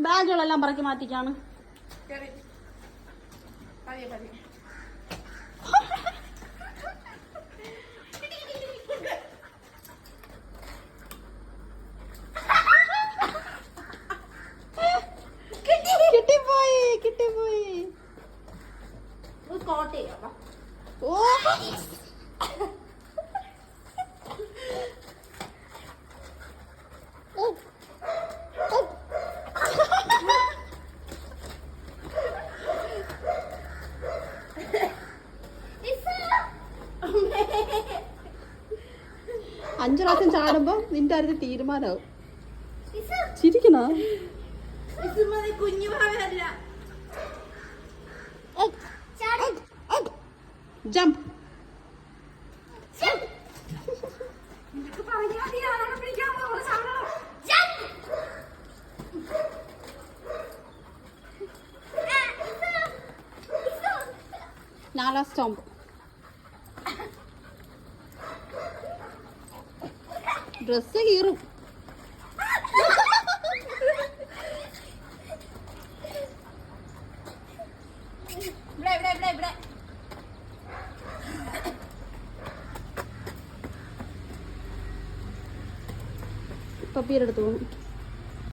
ബാഗുകളെല്ലാം പറക്കി മാറ്റിക്കാണ്. കിട്ടിപ്പോയി കിട്ടിപ്പോയി. ഓ. അഞ്ചു പ്രാവശ്യം ചാടുമ്പോ നിന്റെ അടുത്ത് തീരുമാനമാവും ചിരിക്കണോ? കുഞ്ഞു പോകുന്ന സാധനം നാലാം സ്റ്റോമ്പ്. ഡ്രസ് കീറും. പപ്പീരെടുത്ത് പോകും